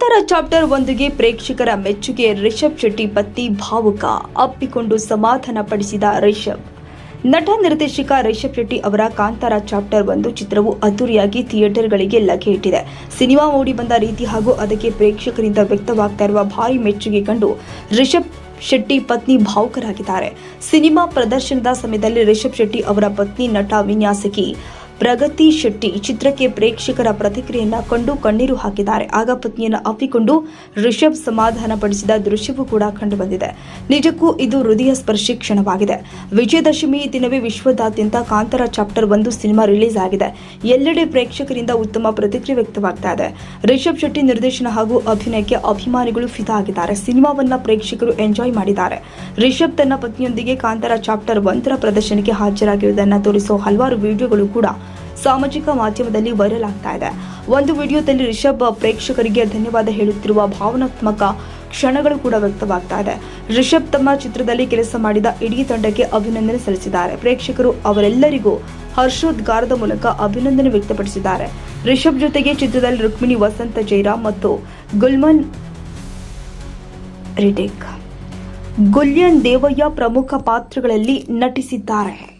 Kantara chapter ಒಂದಿಗೆ ಪ್ರೇಕ್ಷಕರ ಮೆಚ್ಚುಗೆ ರಿಷಬ್ ಶೆಟ್ಟಿ ಪತ್ನಿ ಭಾವುಕ ಅಪ್ಪಿಕೊಂಡು ಸಮಾಧಾನ ಪಡಿಸಿದ ರಿಷಬ್. ನಟ ನಿರ್ದೇಶಕ ರಿಷಬ್ ಶೆಟ್ಟಿ ಅವರ ಕಾಂತಾರ ಚಾಪ್ಟರ್ ಒಂದು ಚಿತ್ರವು ಅದ್ದೂರಿಯಾಗಿ ಥಿಯೇಟರ್ಗಳಿಗೆ ಲಗ್ಗೆ ಇಟ್ಟಿದೆ. ಸಿನಿಮಾ ಮೂಡಿ ಬಂದ ರೀತಿ ಹಾಗೂ ಅದಕ್ಕೆ ಪ್ರೇಕ್ಷಕರಿಂದ ವ್ಯಕ್ತವಾಗ್ತಾ ಇರುವ ಭಾರಿ ಮೆಚ್ಚುಗೆ ಕಂಡು ರಿಷಬ್ ಶೆಟ್ಟಿ ಪತ್ನಿ ಭಾವುಕರಾಗಿದ್ದಾರೆ. ಸಿನಿಮಾ ಪ್ರದರ್ಶನದ ಸಮಯದಲ್ಲಿ ರಿಷಬ್ ಶೆಟ್ಟಿ ಅವರ ಪತ್ನಿ ನಟ ವಿನ್ಯಾಸಕಿ ಪ್ರಗತಿ ಶೆಟ್ಟಿ ಚಿತ್ರಕ್ಕೆ ಪ್ರೇಕ್ಷಕರ ಪ್ರತಿಕ್ರಿಯೆಯನ್ನ ಕಂಡು ಕಣ್ಣೀರು ಹಾಕಿದ್ದಾರೆ. ಆಗ ಪತ್ನಿಯನ್ನು ಅಪ್ಪಿಕೊಂಡು ರಿಷಬ್ ಸಮಾಧಾನ ಪಡಿಸಿದ ದೃಶ್ಯವೂ ಕೂಡ ಕಂಡುಬಂದಿದೆ ನಿಜಕ್ಕೂ ಇದು ಹೃದಯ ಸ್ಪರ್ಶಿ ಕ್ಷಣವಾಗಿದೆ. ವಿಜಯದಶಮಿ ದಿನವೇ ವಿಶ್ವದಾದ್ಯಂತ ಕಾಂತಾರ ಚಾಪ್ಟರ್ ಒಂದು ಸಿನಿಮಾ ರಿಲೀಸ್ ಆಗಿದೆ. ಎಲ್ಲೆಡೆ ಪ್ರೇಕ್ಷಕರಿಂದ ಉತ್ತಮ ಪ್ರತಿಕ್ರಿಯೆ ವ್ಯಕ್ತವಾಗ್ತಾ ಇದೆ. ರಿಷಬ್ ಶೆಟ್ಟಿ ನಿರ್ದೇಶನ ಹಾಗೂ ಅಭಿನಯಕ್ಕೆ ಅಭಿಮಾನಿಗಳು ಫಿದಾ ಆಗಿದ್ದಾರೆ. ಸಿನಿಮಾವನ್ನ ಪ್ರೇಕ್ಷಕರು ಎಂಜಾಯ್ ಮಾಡಿದ್ದಾರೆ. ರಿಷಬ್ ತನ್ನ ಪತ್ನಿಯೊಂದಿಗೆ ಕಾಂತಾರ ಚಾಪ್ಟರ್ ಒಂದರ ಪ್ರದರ್ಶನಕ್ಕೆ ಹಾಜರಾಗಿರುವುದನ್ನು ತೋರಿಸುವ ಹಲವಾರು ವಿಡಿಯೋಗಳು ಕೂಡ ಸಾಮಾಜಿಕ ಮಾಧ್ಯಮದಲ್ಲಿ ವೈರಲ್ ಆಗ್ತಾ ಇದೆ. ಒಂದು ವಿಡಿಯೋದಲ್ಲಿ ರಿಷಬ್ ಪ್ರೇಕ್ಷಕರಿಗೆ ಧನ್ಯವಾದ ಹೇಳುತ್ತಿರುವ ಭಾವನಾತ್ಮಕ ಕ್ಷಣಗಳು ಕೂಡ ವ್ಯಕ್ತವಾಗ್ತಾ ಇದೆ. ರಿಷಬ್ ತಮ್ಮ ಚಿತ್ರದಲ್ಲಿ ಕೆಲಸ ಮಾಡಿದ ಇಡೀ ತಂಡಕ್ಕೆ ಅಭಿನಂದನೆ ಸಲ್ಲಿಸಿದ್ದಾರೆ. ಪ್ರೇಕ್ಷಕರು ಅವರೆಲ್ಲರಿಗೂ ಹರ್ಷೋದ್ಗಾರದ ಮೂಲಕ ಅಭಿನಂದನೆ ವ್ಯಕ್ತಪಡಿಸಿದ್ದಾರೆ. ರಿಷಬ್ ಜೊತೆಗೆ ಚಿತ್ರದಲ್ಲಿ ರುಕ್ಮಿಣಿ, ವಸಂತ ಜೈರಾಮ್ ಮತ್ತು ಗುಲ್ಮನ್ ರಿಟೇಕ್ ಗುಲ್ಯನ್ ದೇವಯ್ಯ ಪ್ರಮುಖ ಪಾತ್ರಗಳಲ್ಲಿ ನಟಿಸಿದ್ದಾರೆ.